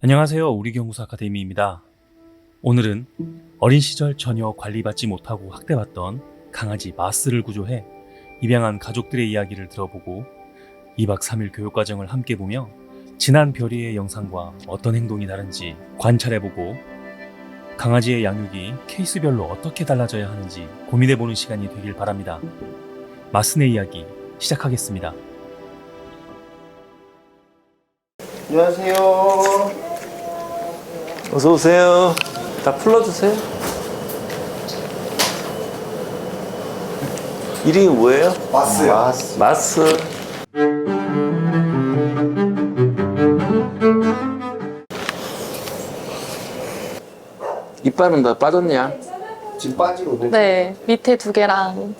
안녕하세요. 우리 경구사 아카데미입니다. 오늘은 어린 시절 전혀 관리받지 못하고 학대받던 강아지 마스를 구조해 입양한 가족들의 이야기를 들어보고 2박 3일 교육과정을 함께 보며 지난 별이의 영상과 어떤 행동이 다른지 관찰해보고 강아지의 양육이 케이스별로 어떻게 달라져야 하는지 고민해보는 시간이 되길 바랍니다. 마스네 이야기 시작하겠습니다. 안녕하세요. 어서 오세요. 다 풀러주세요. 이름이 뭐예요? 마스요. 마스. 마스. 이빨은 다 빠졌냐? 지금 빠지고 있는 네, 밑에 두 개랑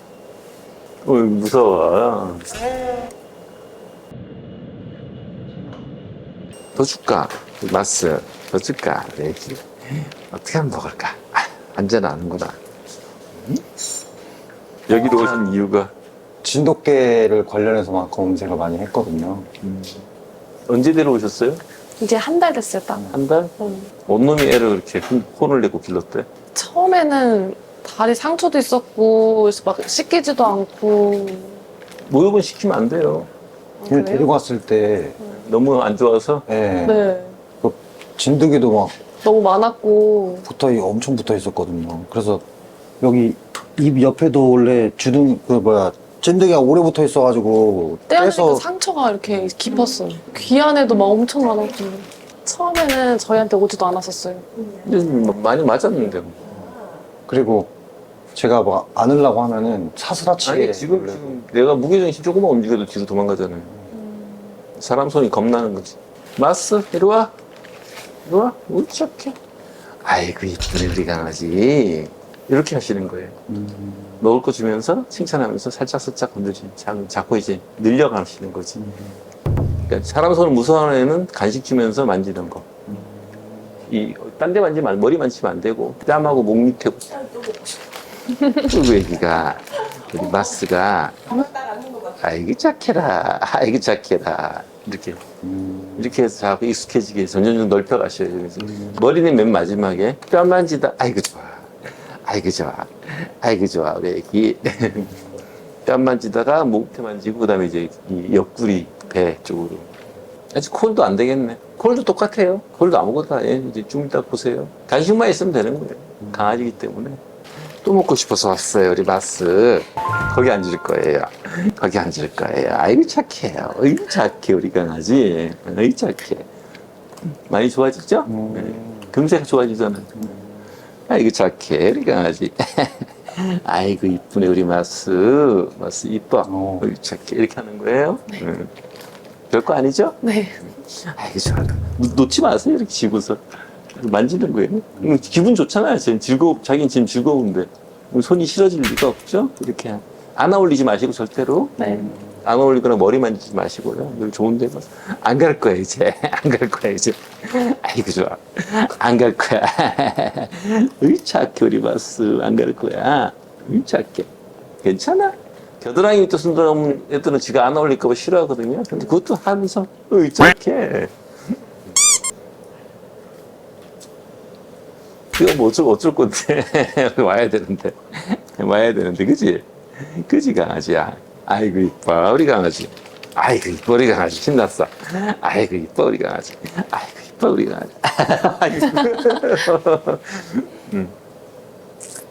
어이, 무서워. 더 줄까? 마스. 더 줄까? 네. 어떻게 하면 먹을까? 아, 앉아는 아는구나. 응? 여기로 오신 이유가 진돗개를 관련해서만 검색을 많이 했거든요. 언제 데려오셨어요? 이제 한 달 됐을 딱. 한 달? 음. 온놈이 애를 그렇게 혼- 혼을 내고 길렀대? 처음에는 다리 상처도 있었고 그래서 막 씻기지도 않고 모욕은 시키면 안 돼요. 아, 그래요? 데리고 왔을 때, 너무 안 좋아서. 예, 네, 진드기도 막 너무 많았고 붙어, 엄청 붙어 있었거든요. 그래서 여기 입 옆에도 원래 주둥, 그 뭐야, 찐득이가 오래 붙어 있어가지고, 떼어내니까 떼서 상처가 이렇게 깊었어요. 귀 안에도 막 엄청 많았고 처음에는 저희한테 오지도 않았었어요. 근데 많이 맞았는데. 그리고 제가 막 안으려고 하면은 사스라치게. 아니, 지금, 원래 지금 내가 무게중심 조금만 움직여도 뒤로 도망가잖아요. 사람 손이 겁나는 거지. 마스, 이리 와. 이리 와. 우착해. 아이고, 이쁜 우리 강아지. 이렇게 하시는 거예요. 음, 먹을 거 주면서 칭찬하면서 살짝살짝 건드지. 자- 자꾸 이제 늘려가시는 거지. 그러니까 사람 손을 무서워하는 애는 간식 주면서 만지는 거. 이, 딴 데 만지면, 안- 머리 만지면 안 되고, 뺨하고 목 밑에. 그리고 애기가, 우리 마스가, 아이고, 착해라. 아이고, 착해라. 이렇게. 음, 이렇게 해서 자꾸 익숙해지게 점점 넓혀 가셔야 돼요. 그래서 머리는 맨 마지막에 뺨 만지다, 아이고, 좋아. 아이고, 좋아. 아이고, 좋아. 우리 애기. 뺨 만지다가 목태 만지고, 그 다음에 이제 이 옆구리, 배 쪽으로. 아직 콜도 안 되겠네. 콜도 똑같아요. 콜도 아무것도 아니에요. 이제 좀 이따 보세요. 간식만 있으면 되는 거예요. 강아지기 때문에. 또 먹고 싶어서 왔어요, 우리 마스. 거기 앉을 거예요. 거기 앉을 거예요. 아이고, 착해요. 어이구, 착해, 우리 강아지. 어이, 착해. 많이 좋아지죠? 음. 네. 금세 좋아지잖아요. 아이고, 착해, 우리 강아지. 아이고, 이쁘네, 우리 마스. 마스, 이뻐. 어. 어이, 착해. 이렇게 하는 거예요? 응. 별거 아니죠? 네, 아이고, 좋아. 놓- 놓지 마세요, 이렇게 지고서. 만지는 거예요. 음, 기분 좋잖아요. 지금 즐거워, 자기는 지금 즐거운데. 손이 싫어질 리가 없죠? 이렇게. 안 어울리지 마시고, 절대로. 네. 안 어울리거나 머리 만지지 마시고요. 늘 좋은데. 안 갈 거야, 이제. 안 갈 거야, 이제. 아이고, 좋아. 안 갈 거야. 착해, 우리 마스. 안 갈 거야. 착해. 괜찮아. 겨드랑이 밑에 손 들어오면 애들은 지가 안 어울릴까 봐 싫어하거든요. 근데 그것도 하면서, 착해. 이거 뭐 어쩔, 어쩔 건데. 와야 되는데. 와야 되는데, 그지? 그지, 강아지야. 아이고, 이뻐, 우리 강아지. 아이고, 이뻐, 우리 강아지. 신났어. 아이고, 이뻐, 우리 강아지. 아이고, 이뻐, 우리 강아지. 아이고. 음.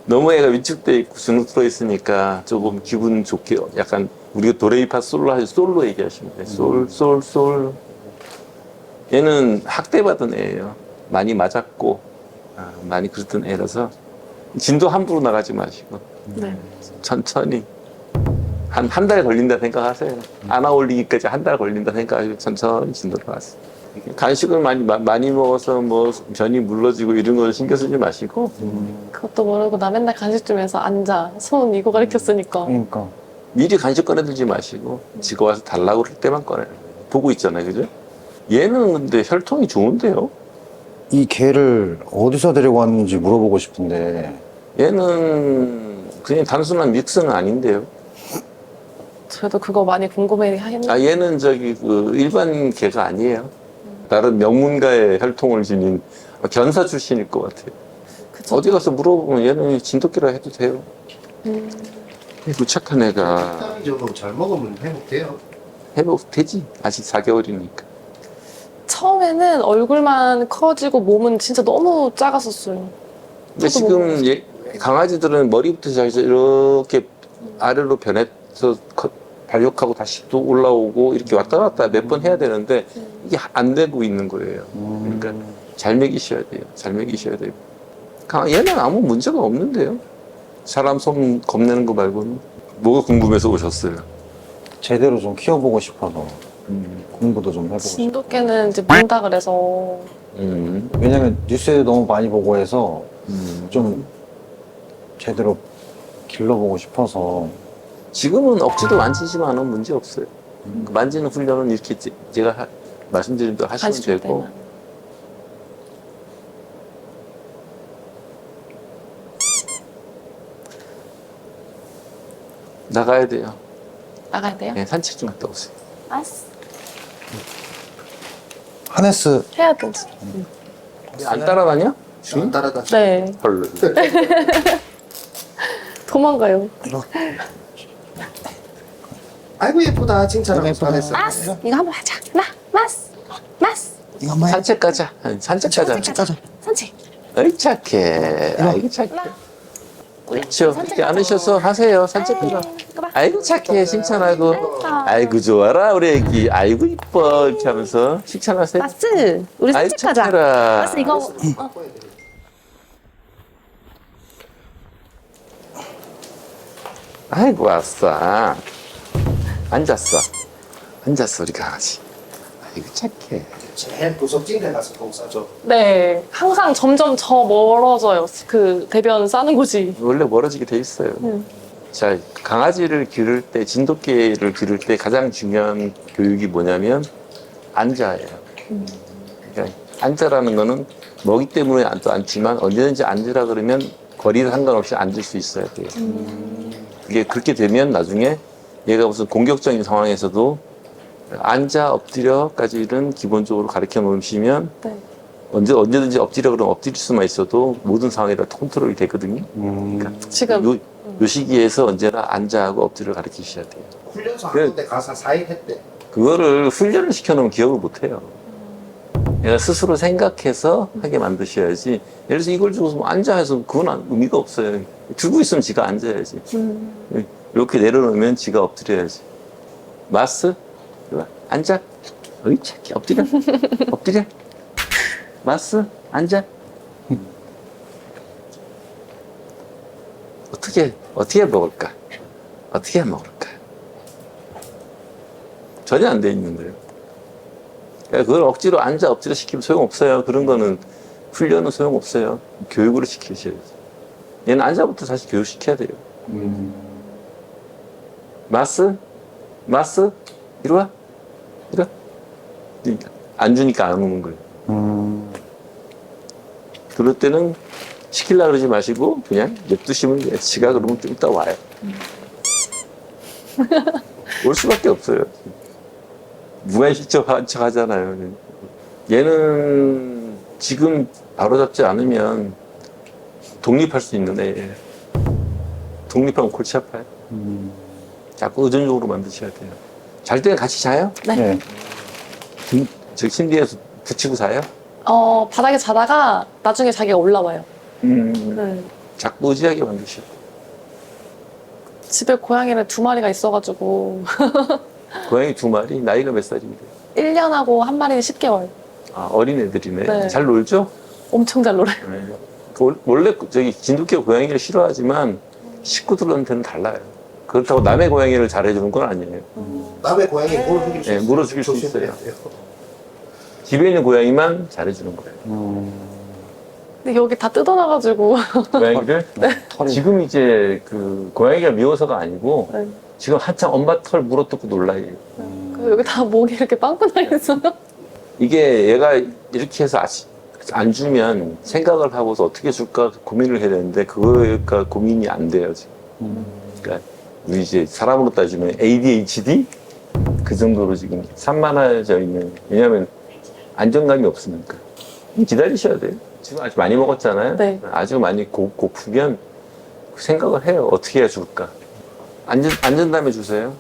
너무 애가 위축돼 있고 들어 있으니까 조금 기분 좋게 약간 우리가 도레이파 솔로 하죠 솔로 얘기하시면 돼요 솔솔 솔 얘는 학대받은 애예요 많이 맞았고 아, 많이 그랬던 애라서 진도 함부로 나가지 마시고 네. 천천히 한 한 달 걸린다 생각하세요 안 어울리기까지 한 달 걸린다 생각하시고 천천히 진도 나가세요 간식을 많이 마- 많이 먹어서 뭐 변이 물러지고 이런 걸 신경 쓰지 마시고 그것도 모르고 나 맨날 간식 주면서 앉아 손 이거 가리켰으니까 그러니까. 미리 간식 꺼내들지 마시고 지가 와서 달라고 그럴 때만 꺼내요. 보고 있잖아요, 그죠? 얘는 근데 혈통이 좋은데요? 이 개를 어디서 데리고 왔는지 물어보고 싶은데, 얘는 그냥 단순한 믹스는 아닌데요. 저도 그거 많이 궁금해 하겠는데. 아 얘는 저기 그 일반 개가 아니에요. 다른 명문가의 혈통을 지닌 견사 출신일 것 같아요. 그쵸? 어디 가서 물어보면 얘는 진돗개라 해도 돼요. 음, 그 착한 애가 식단이 정도 잘 먹으면 회복돼요. 회복되지. 아직 4개월이니까. 처음에는 얼굴만 커지고 몸은 진짜 너무 작았었어요. 근데 저도 지금 얘- 강아지들은 머리부터 시작해서 이렇게 아래로 변해서 커- 발육하고 다시 또 올라오고 이렇게 왔다 갔다 몇 번 해야 되는데 이게 안 되고 있는 거예요. 그러니까 잘 먹이셔야 돼요. 잘 먹이셔야 돼요. 강- 얘는 아무 문제가 없는데요. 사람 손 겁내는 거 말고는 뭐가 궁금해서 오셨어요. 제대로 좀 키워보고 싶어서 음. 공부도 좀 해보고 싶어. 진돗개는 이제 문다 그래서 음. 왜냐면 뉴스에 너무 많이 보고 해서 음. 좀 제대로 길러보고 싶어서 지금은 억지로 만지지만은 문제 없어요. 그 만지는 훈련은 이렇게 제- 제가 하- 말씀드린 대로 하시면 되고 때만. 나가야 돼요. 나가야 돼요? 네, 산책 좀 갔다 오세요. 아스. 하네스 해야 되지. 안 따라다녀? 안 따라다. 네. 헐. 도망가요. 아이고 예쁘다 칭찬하고 잘했어. 마스. 이거 한번 하자. 나 마스. 마스. 이거 한번 해. 산책 가자. 아니, 산책 가자. 가자. 산책. 어이 착해. 아이고 착해. 그렇죠. 그렇게 안으셔서 하세요. 산책 가자. 이거 봐. 아이고 착해. 칭찬하고. 아. 아이고 좋아라 우리 애기. 아이고 이뻐. 이렇게 하면서 칭찬하세요. 마스. 우리 아이고 산책 가자. 착해라. 마스 이거 어. 아이고 왔어. 앉았어. 앉았어 우리 강아지. 아이고 착해. 제일 구석진 데 가서 똥 싸줘. 네. 항상 점점 저 멀어져요. 그 대변 싸는 곳이. 원래 멀어지게 돼 있어요. 음. 자, 강아지를 기를 때, 진돗개를 기를 때 가장 중요한 교육이 뭐냐면 앉아예요. 그러니까 앉아라는 거는 먹이 때문에 앉도 않지만 언제든지 앉으라 그러면 거리를 상관없이 앉을 수 있어야 돼요. 이게 그렇게 되면 나중에 얘가 무슨 공격적인 상황에서도 앉아 엎드려까지는 기본적으로 가르쳐 놓으시면 네. 언제 언제든지 엎드려 그러면 엎드릴 수만 있어도 모든 상황이 다 컨트롤이 되거든요. 음, 지금 요, 요 시기에서 언제나 앉아하고 엎드려 가르치셔야 돼요. 훈련소 그래. 가서 4일 했대. 그거를 훈련을 시켜놓으면 기억을 못해요. 내가 스스로 생각해서 하게 만드셔야지. 예를 들어서 이걸 주고서 뭐 앉아 해서 그건 안- 의미가 없어요. 들고 있으면 지가 앉아야지. 음. 이렇게 내려놓으면 지가 엎드려야지. 마스? 앉아. 어이, 착해. 엎드려. 엎드려. 마스? 앉아. 어떻게, 어떻게 먹을까? 어떻게 먹을까? 전혀 안 돼 있는데요. 그러니까 그걸 억지로 앉아 엎드려 시키면 소용없어요. 그런 거는 훈련은 소용없어요. 교육으로 시키셔야지. 얘는 앉아부터 다시 교육시켜야 돼요. 음, 마스? 마스? 이리 와. 이리 와. 그러니까 안 주니까 안 오는 거예요. 음, 그럴 때는 시키려고 그러지 마시고 그냥 냅두시면 돼요. 지가 그러면 좀 이따 와요. 올 수밖에 없어요. 무관심적 한 척 하잖아요. 얘는 지금 바로잡지 않으면 독립할 수 있는 애예요. 독립하면 골치 아파요. 음. 자꾸 의존적으로 만드셔야 돼요. 잘 때는 같이 자요? 네. 등, 저 침대에서 붙이고 자요? 어 바닥에 자다가 나중에 자기가 올라와요. 네. 자꾸 의지하게 만드셔. 집에 고양이를 두 마리가 있어가지고 고양이 두 마리, 나이가 몇 살인데? 1년하고 한 마리는 10개월. 아, 어린 애들이네. 네. 잘 놀죠? 엄청 잘 놀아요. 네. 그 원- 원래 그 저기 진돗개 고양이를 싫어하지만 식구들한테는 달라요. 그렇다고 남의 고양이를 잘해주는 건 아니에요. 남의 고양이 물어 죽일 수 네, 있어요. 물어 죽일 수 조심해야 있어요. 돼요. 집에 있는 고양이만 잘해주는 거예요. 음, 근데 여기 다 뜯어놔가지고 고양이를 털이 지금 이제 그 고양이가 미워서가 아니고 네. 지금 한창 엄마 털 물어뜯고 놀라요. 그 여기 다 목이 이렇게 빵꾸 나 있어요. 이게 얘가 이렇게 해서 아시- 안 주면 생각을 하고서 어떻게 줄까 고민을 해야 되는데 그거가 고민이 안 돼요 지금. 음, 그러니까 우리 이제 사람으로 따지면 ADHD 그 정도로 지금 산만해져 있는 왜냐하면 안정감이 없으니까 기다리셔야 돼요. 지금 아주 많이 먹었잖아요. 네. 아주 많이 고, 고프면 생각을 해요. 어떻게 해야 줄까? 앉은, 앉은 다음에 주세요.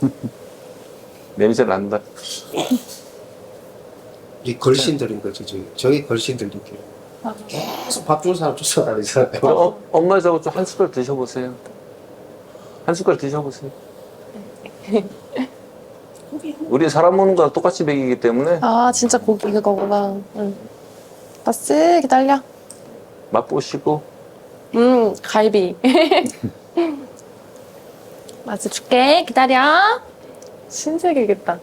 냄새 난다. 이 걸신들인 거죠, 저기. 저기 걸신들 이렇게. 아, 계속 밥 주는 사람 쫓아다니잖아요. 어, 엄마 저거 좀 한 숟갈 드셔보세요. 한 숟갈 드셔보세요. 우리 사람 먹는 거랑 똑같이 먹이기 때문에 아 진짜 고기 그거구나. 응. 바스 기다려. 맛보시고 음 갈비. 맛을 줄게 기다려. 신세계겠다.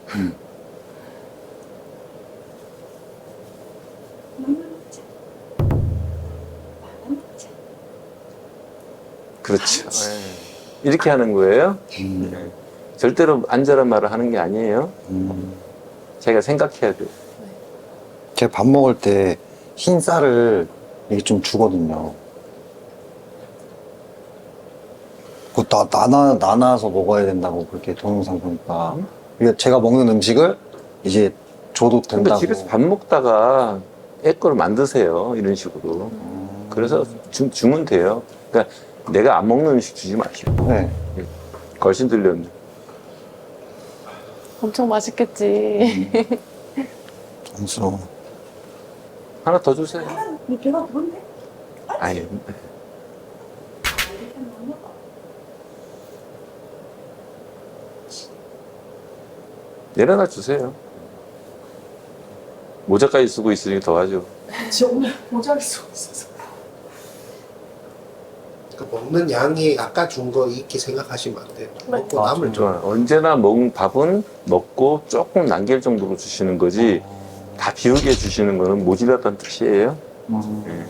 그렇죠. 예. 이렇게 하는 거예요. 예. 절대로 앉아란 말을 하는 게 아니에요. 음. 자기가 생각해야 돼요. 제가 밥 먹을 때 흰 쌀을 이게 좀 주거든요. 그 나, 나나, 나눠서 먹어야 된다고 그렇게 동영상 보니까. 이게 제가 먹는 음식을 이제 줘도 근데 된다고. 집에서 밥 먹다가 애 거를 만드세요. 이런 식으로. 그래서 주, 주면 돼요. 그러니까 내가 안 먹는 음식 주지 마시고. 네. 걸신 들렸는데. 엄청 맛있겠지. 안쓰러워. 하나 더 주세요. 니 배가 부른데? 아유. 내려놔 주세요. 모자까지 쓰고 있으니 더 하죠. 저 오늘 모자를 쓰고 있어서. 그 먹는 양이 아까 준 거 이렇게 생각하시면 안 돼요. 네. 먹고 아, 남을 좀. 좋아. 언제나 먹은 밥은 먹고 조금 남길 정도로 주시는 거지 다 비우게 주시는 거는 모질하다는 뜻이에요. 음.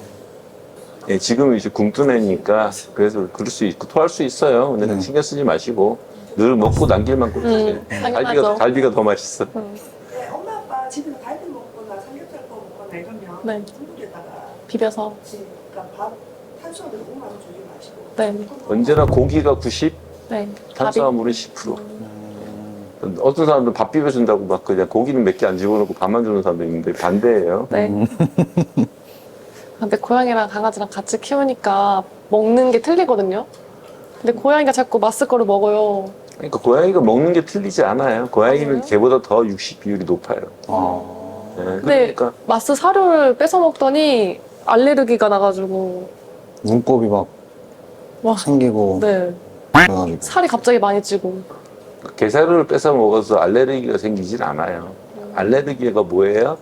예, 지금 이제 애니까 그래서 그럴 수 있고 토할 수 있어요. 근데 네. 신경 쓰지 마시고 늘 먹고 남길 만큼 주세요. 음, 갈비가, 당연하죠. 갈비가 더 맛있어. 음, 네, 엄마 아빠 집에서 갈비 먹거나 삼겹살 구워 먹거나 이러면 네. 한국에다가 비벼서. 그러니까 밥 탄수화물 너무 많이 주지 마시고 네. 언제나 고기가 90, 네. 탄수화물은 10%. 어떤 사람들은 밥 비벼준다고 막 그냥 고기는 몇 개 안 집어넣고 밥만 주는 사람도 있는데 반대예요. 네. 근데 고양이랑 강아지랑 같이 키우니까 먹는 게 틀리거든요. 근데 고양이가 자꾸 마스 거를 먹어요. 그러니까 고양이가 먹는 게 틀리지 않아요. 고양이는 맞아요? 개보다 더 육식 비율이 높아요. 아. 네, 네. 그러니까 마스 사료를 뺏어 먹더니 알레르기가 나가지고 눈곱이 막 와. 생기고. 네 그래가지고. 살이 갑자기 많이 찌고 게사료를 뺏어 먹어서 알레르기가 생기진 않아요. 알레르기가 뭐예요?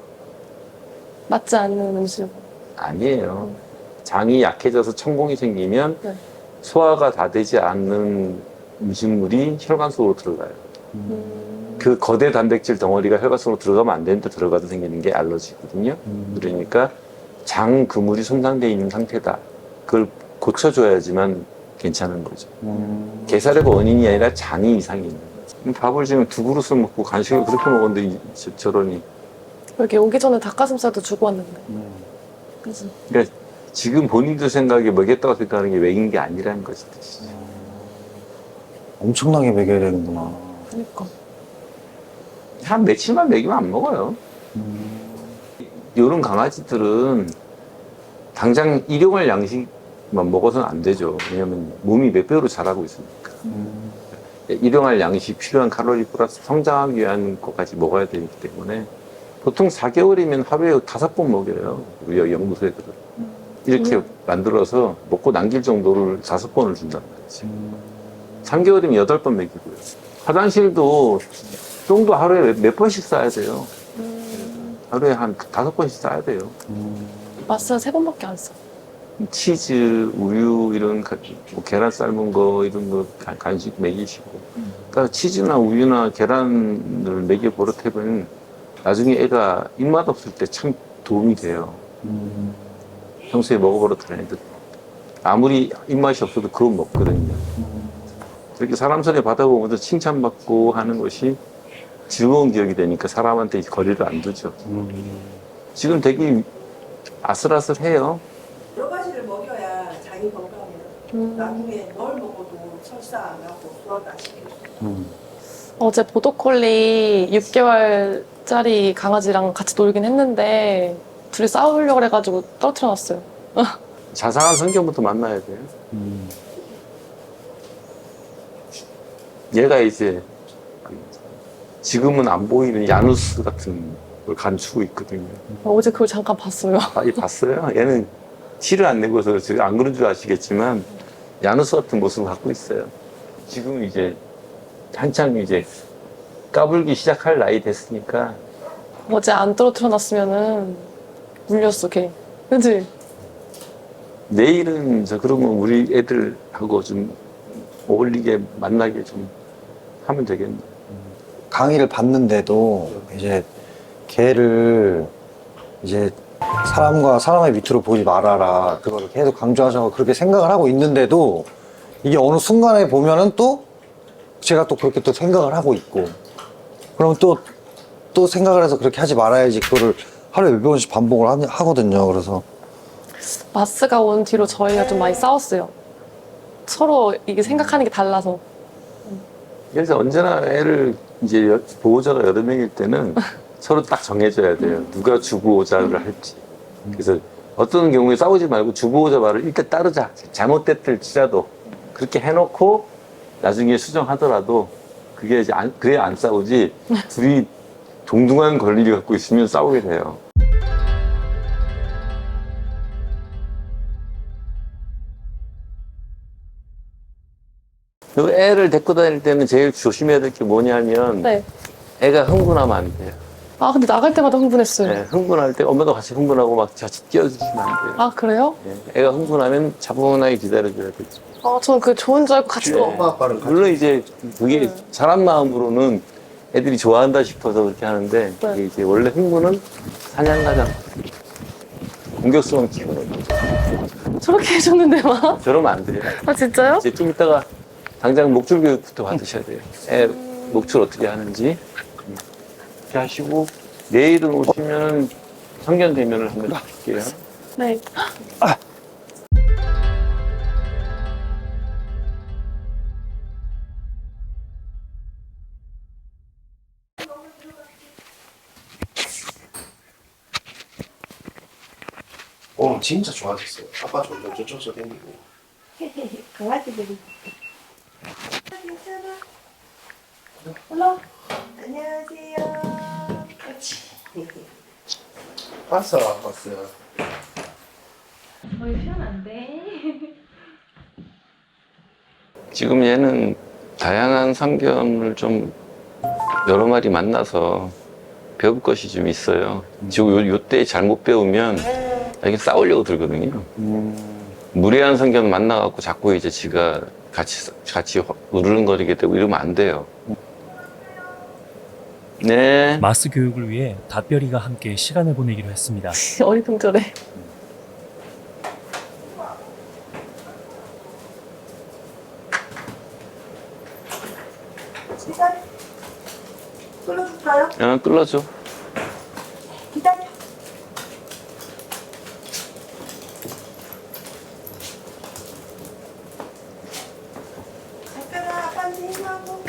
맞지 않는 음식. 아니에요. 장이 약해져서 천공이 생기면 네. 소화가 다 되지 않는 음식물이 혈관 속으로 들어가요. 음. 그 거대 단백질 덩어리가 혈관 속으로 들어가면 안 되는데 들어가도 생기는 게 알러지거든요. 그러니까 장 그물이 손상되어 있는 상태다. 그걸 고쳐줘야지만 괜찮은 거죠. 음. 게사료가 원인이 아니라 장이 이상이 있는 거죠. 밥을 지금 두 그릇을 먹고 간식을 그렇게 먹었는데 이- 저, 저러니. 여기 오기 전에 닭가슴살도 주고 왔는데. 음. 그래서 그러니까 지금 본인도 생각에 먹였다고 생각하는 게 먹인 게 아니라는 거지. 뜻이죠. 엄청나게 먹여야 되는구나. 그러니까 한 며칠만 먹이면 안 먹어요. 이런 강아지들은 당장 일용할 양식만 먹어서는 안 되죠. 왜냐면 몸이 몇 배로 자라고 있으니까. 일용할 양식 필요한 칼로리 플러스 성장하기 위한 것까지 먹어야 되기 때문에 보통 4개월이면 하루에 다섯 번 먹여요. 우리 연구소 애들은. 이렇게 만들어서 먹고 남길 정도를 다섯 번을 준단 말이지. 3개월이면 여덟 번 먹이고요. 화장실도 똥도 하루에 몇, 몇 번씩 싸야 돼요. 음. 하루에 한 다섯 번씩 싸야 돼요. 마스는 세 번밖에 안 써. 치즈, 우유 이런 가- 뭐 계란 삶은 거 이런 거 간- 간식 먹이시고. 그러니까 치즈나 우유나 계란을 먹여 버릇해보면 나중에 애가 입맛 없을 때 참 도움이 돼요. 평소에 먹어버릇하는 애들. 아무리 입맛이 없어도 그거 먹거든요. 이렇게 사람 손에 받아보면서 칭찬받고 하는 것이 즐거운 기억이 되니까 사람한테 거리를 안 두죠. 지금 되게 아슬아슬해요. 여러 가지를 먹여야 장이 건강해요. 음. 나중에 뭘 먹어도 설사 안 하고 수업 안 시키고. 음. 어제 보도콜리 6개월짜리 강아지랑 같이 놀긴 했는데 둘이 싸우려고 해가지고 떨어뜨려 놨어요. 자상한 성경부터 만나야 돼요. 음. 얘가 이제 그 지금은 안 보이는 야누스 같은 걸 감추고 있거든요. 어제 그걸 잠깐 봤어요. 아, 이 봤어요? 얘는 티를 안 내고서 지금 안 그런 줄 아시겠지만 야누스 같은 모습을 갖고 있어요. 지금 이제 한창 이제 까불기 시작할 나이 됐으니까 어제 안 떨어뜨려 놨으면은 물렸어, 걔. 그치? 내일은 저 그러면 우리 애들하고 좀 어울리게 만나게 좀 하면 되겠네. 강의를 받는데도 이제 개를 이제 사람과 사람의 밑으로 보지 말아라 그거를 계속 강조하셔서 그렇게 생각을 하고 있는데도 이게 어느 순간에 보면은 또 제가 또 그렇게 또 생각을 하고 있고 그럼 또 또 생각을 해서 그렇게 하지 말아야지 그거를 하루에 몇 번씩 반복을 하, 하거든요 그래서 마스가 온 뒤로 저희가 좀 많이 싸웠어요. 서로 이게 생각하는 게 달라서. 그래서 언제나 애를 이제 여- 보호자가 여러 명일 때는 서로 딱 정해줘야 돼요. 누가 주보호자를 할지. 그래서 어떤 경우에 싸우지 말고 주보호자 말을 일단 따르자. 잘못됐을지라도 그렇게 해놓고 나중에 수정하더라도 그게 이제 안, 그래야 안 싸우지. 둘이 동등한 권리를 갖고 있으면 싸우게 돼요. 그 애를 데리고 다닐 때는 제일 조심해야 될 게 뭐냐면 네. 애가 흥분하면 안 돼요. 아, 근데 나갈 때마다 흥분했어요. 네, 흥분할 때 엄마도 같이 흥분하고 막 같이 뛰어주시면 안 돼요. 아, 그래요? 예, 애가 흥분하면 차분하게 기다려줘야 되죠. 아, 저는 그 좋은 줄 알고 같이 네. 또. 엄마 같이 물론 이제 그게 네. 사람 마음으로는 애들이 좋아한다 싶어서 그렇게 하는데 네. 이게 이제 원래 흥분은 사냥가장 공격성을 키우는 거죠. 저렇게 해줬는데 막. 저러면 안 돼요. 아, 진짜요? 이제 좀 이따가 당장 목줄 교육부터 받으셔야 돼요. 애 목줄 어떻게 하는지 이렇게 하시고 내일은 오시면 성견 대면을 한번 드릴게요. 네. 오늘 진짜 좋아졌어요. 아빠 점점 쫓아서 다니고. 강아지들이. 괜찮아. 올라. 안녕하세요. 그렇지. 봤어, 봤어요. 지금 얘는 다양한 상견을 좀 여러 마리 만나서 배울 것이 좀 있어요. 지금 요, 요때 잘못 배우면 이게 싸우려고 들거든요. 무례한 상견 만나갖고 자꾸 이제 지가 같이, 같이 으르렁거리게 되고 이러면 안 돼요. 네. 마스 교육을 위해 답별이가 함께 시간을 보내기로 했습니다. 어리둥절해. 기다려. 끌어줄까요? 어, 끌어줘. 기다려. 잠깐만 아빠한테 힘하고.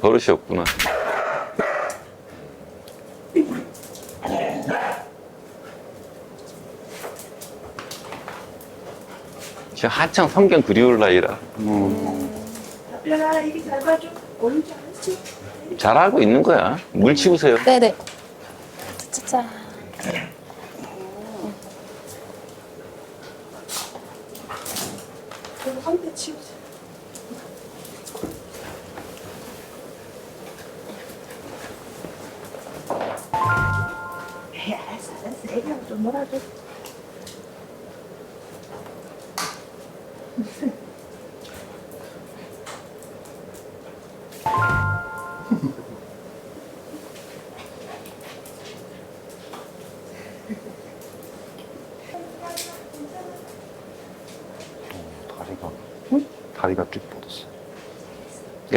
버릇이 없구나. 지금 한창 성경 그리울 나이라 이리 잘 봐줘. 잘하고 있는 거야. 물 치우세요. 네네. 짜짜. 그리고 상태 치우자. 에이, 알았어, 알았어. 애기하고 좀 놀아줘.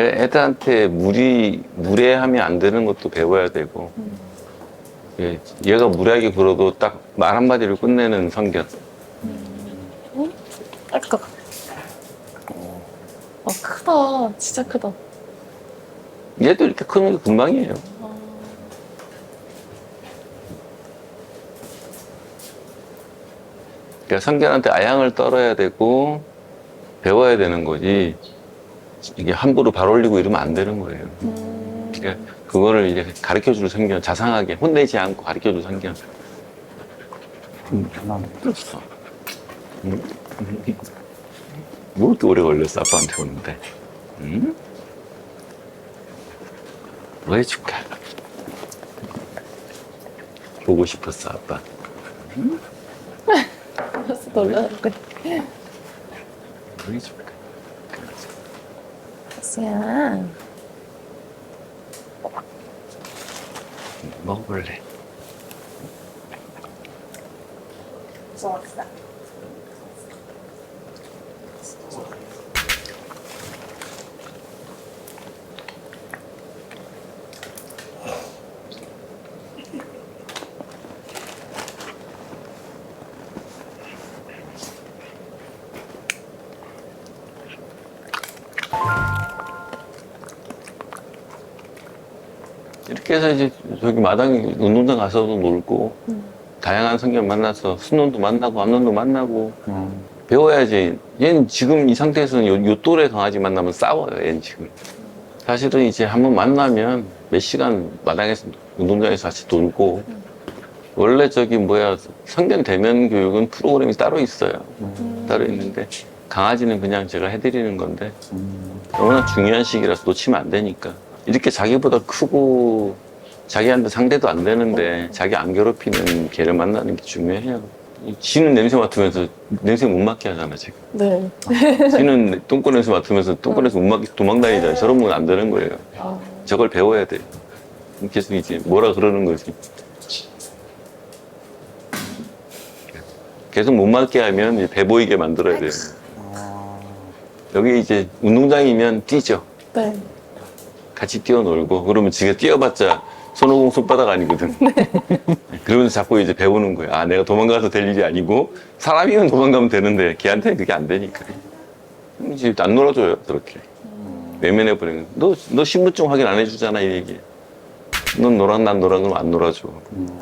애들한테 무리, 무례하면 안 되는 것도 배워야 되고. 예, 얘가 무리하게 굴어도 딱 말 한마디를 끝내는 성격. 아까. 아, 크다. 진짜 크다. 얘도 이렇게 크는 게 금방이에요. 그러니까 성견한테 아양을 떨어야 되고 배워야 되는 거지 이게 함부로 발 올리고 이러면 안 되는 거예요. 그러니까 그거를 이제 가르쳐 줄 성견, 자상하게 혼내지 않고 가르쳐 줄 성견. 없어. 음? 뭐 이렇게 오래 걸렸어, 아빠한테 오는데. 응? 뭐 해줄까? 보고 싶었어, 아빠. 벌써 놀랐는데. 뭐 해줄까? 수야. 먹어볼래? 좋았어. 해서 이제 저기 마당에 운동장 가서도 놀고 다양한 성견 만나서 순놈도 만나고 암놈도 만나고 배워야지. 얘는 지금 이 상태에서는 요, 요 또래 강아지 만나면 싸워요. 얘는 지금. 사실은 이제 한번 만나면 몇 시간 마당에서 운동장에서 같이 놀고 원래 저기 뭐야 성견 대면 교육은 프로그램이 따로 있어요. 따로 있는데 강아지는 그냥 제가 해드리는 건데 너무나 중요한 시기라서 놓치면 안 되니까 이렇게 자기보다 크고 자기한테 상대도 안 되는데 자기 안 괴롭히는 개를 만나는 게 중요해요. 지는 냄새 맡으면서 냄새 못 맡게 하잖아 지금. 네. 지는 똥꼬 냄새 맡으면서 똥꼬 냄새 못 맡게 도망 다니잖아. 저러면 안 되는 거예요. 아, 저걸 배워야 돼. 계속 이제 뭐라 그러는 거지. 계속 못 맞게 하면 배 보이게 만들어야 돼요. 여기 이제 운동장이면 뛰죠. 네. 같이 뛰어놀고 그러면 지가 뛰어봤자 손오공 손바닥 아니거든. 그러면서 자꾸 이제 배우는 거야. 아 내가 도망가서 될 일이 아니고 사람이면 도망가면 되는데 걔한테는 그게 안 되니까. 이제 안 놀아줘요 그렇게. 외면해 버리는. 너 너 신분증 확인 안 해주잖아 이 얘기. 넌 너랑 난 너랑 그러면 안 놀아줘.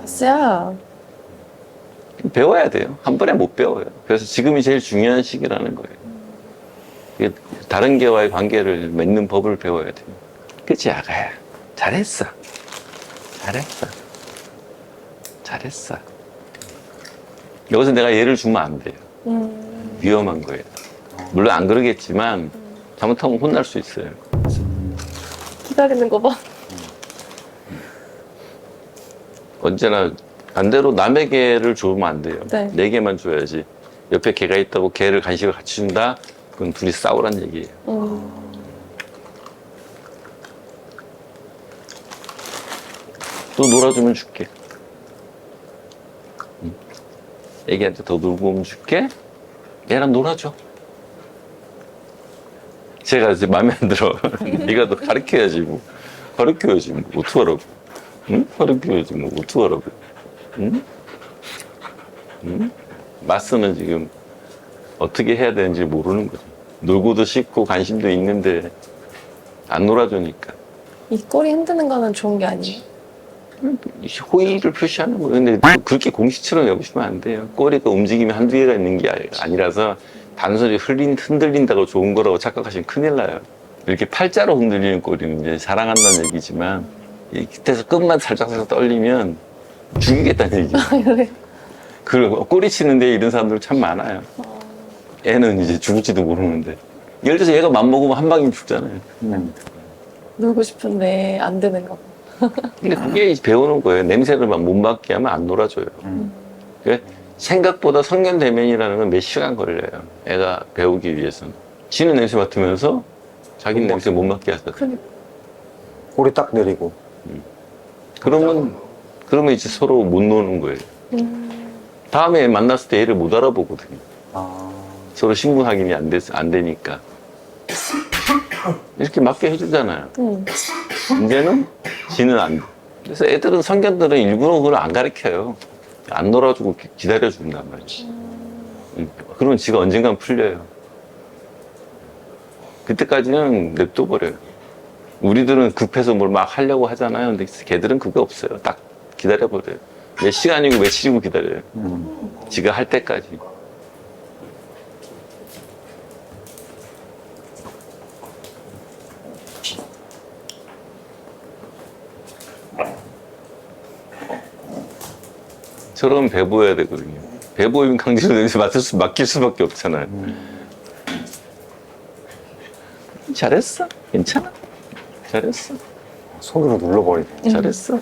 수야. 배워야 돼요. 한 번에 못 배워요. 그래서 지금이 제일 중요한 시기라는 거예요. 이게 다른 개와의 관계를 맺는 법을 배워야 돼요. 그치, 아가야. 잘했어. 잘했어. 잘했어. 여기서 내가 예를 주면 안 돼요. 음. 위험한 거예요. 물론 안 그러겠지만, 잘못하면 혼날 수 있어요. 기다리는 거 봐. 언제나 반대로 남의 개를 주면 안 돼요. 네. 내 개만 줘야지. 옆에 개가 있다고 개를 간식을 같이 준다? 그건 둘이 싸우란 얘기예요. 음. 또 놀아주면 줄게. 응. 애기한테 더 놀고 오면 줄게. 얘랑 놀아줘. 제가 이제 마음에 안 들어. 네가 너 가르쳐야지 뭐. 가르쳐야지 뭐. 어떡하라고. 응? 가르쳐야지 뭐. 어떡하라고. 응? 응? 마스는 지금 어떻게 해야 되는지 모르는 거죠. 놀고도 싶고 관심도 있는데 안 놀아주니까. 이 꼬리 흔드는 거는 좋은 게 아니에요. 호의를 표시하는 거예요. 근데 그- 그렇게 공식처럼 여기시면 안 돼요. 꼬리가 움직임이 한두 개가 있는 게 아니- 아니라서 단순히 흘린, 흔들린다고 좋은 거라고 착각하시면 큰일 나요. 이렇게 팔자로 흔들리는 꼬리는 이제 사랑한다는 얘기지만 이 끝에서 끝만 살짝 살짝 떨리면 죽이겠다는 얘기예요. 그래. 그 꼬리 치는데 이런 사람들 참 많아요. 애는 이제 죽을지도 모르는데. 예를 들어서 얘가 맘먹으면 한 방이면 죽잖아요. 놀고 싶은데 안 되는 거. 근데 그게 이제 배우는 거예요. 냄새를 막 못 맡게 하면 안 놀아줘요. 그게 생각보다 성견 대면이라는 건 몇 시간 걸려요. 애가 배우기 위해서는. 지는 냄새 맡으면서 자기는 냄새 못 맡게 하거든. 그러니까. 꼬리 딱 내리고. 그러면, 그러면 이제 서로 못 노는 거예요. 음. 다음에 만났을 때 애를 못 알아보거든요. 아. 서로 신분 확인이 안, 됐, 안 되니까. 이렇게 맞게 해주잖아요. 음. 이제는 지는 안 돼. 그래서 애들은 성견들은 일부러 그걸 안 가르쳐요. 안 놀아주고 기- 기다려준단 말이지. 음, 그러면 지가 언젠간 풀려요. 그때까지는 냅둬버려요. 우리들은 급해서 뭘 막 하려고 하잖아요. 근데 걔들은 그게 없어요. 딱 기다려버려요. 몇 시간이고 며칠이고 기다려요. 음. 지가 할 때까지. 저런 배 보여야 되거든요. 배 보이면 강제로 여기서 맡을 수, 맡길 수밖에 없잖아요. 잘했어. 괜찮아. 잘했어. 손으로 눌러버리네. 잘했어.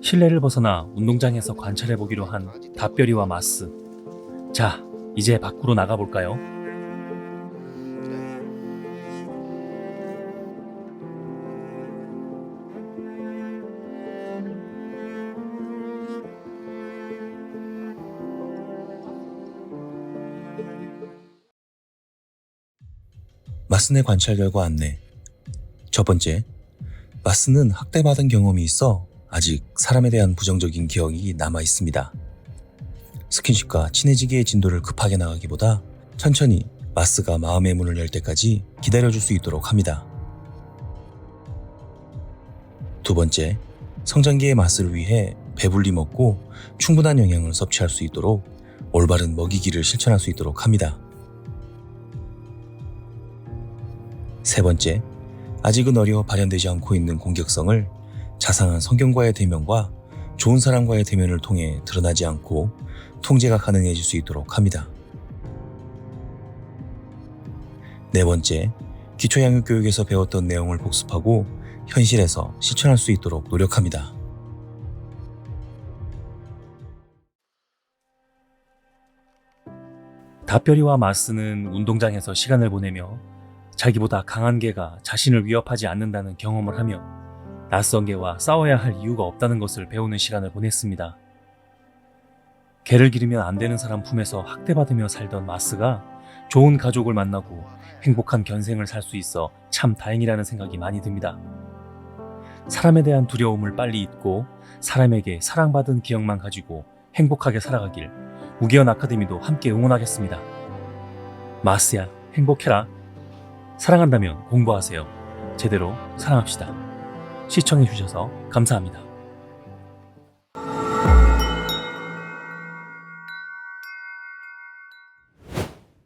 실내를 벗어나 운동장에서 관찰해 보기로 한 답별이와 마스. 자, 이제 밖으로 나가 볼까요? 마스네 관찰 결과 안내. 첫 번째, 마스는 학대받은 경험이 있어 아직 사람에 대한 부정적인 기억이 남아 있습니다. 스킨십과 친해지기의 진도를 급하게 나가기보다 천천히 마스가 마음의 문을 열 때까지 기다려줄 수 있도록 합니다. 두 번째, 성장기의 마스를 위해 배불리 먹고 충분한 영양을 섭취할 수 있도록 올바른 먹이기를 실천할 수 있도록 합니다. 세 번째, 아직은 어려 발현되지 않고 있는 공격성을 자상한 성경과의 대면과 좋은 사람과의 대면을 통해 드러나지 않고 통제가 가능해질 수 있도록 합니다. 네 번째, 기초 양육 교육에서 배웠던 내용을 복습하고 현실에서 실천할 수 있도록 노력합니다. 답별이와 마스는 운동장에서 시간을 보내며 자기보다 강한 개가 자신을 위협하지 않는다는 경험을 하며 낯선 개와 싸워야 할 이유가 없다는 것을 배우는 시간을 보냈습니다. 개를 기르면 안 되는 사람 품에서 학대받으며 살던 마스가 좋은 가족을 만나고 행복한 견생을 살 수 있어 참 다행이라는 생각이 많이 듭니다. 사람에 대한 두려움을 빨리 잊고 사람에게 사랑받은 기억만 가지고 행복하게 살아가길 우기현 아카데미도 함께 응원하겠습니다. 마스야, 행복해라. 사랑한다면 공부하세요. 제대로 사랑합시다. 시청해주셔서 감사합니다.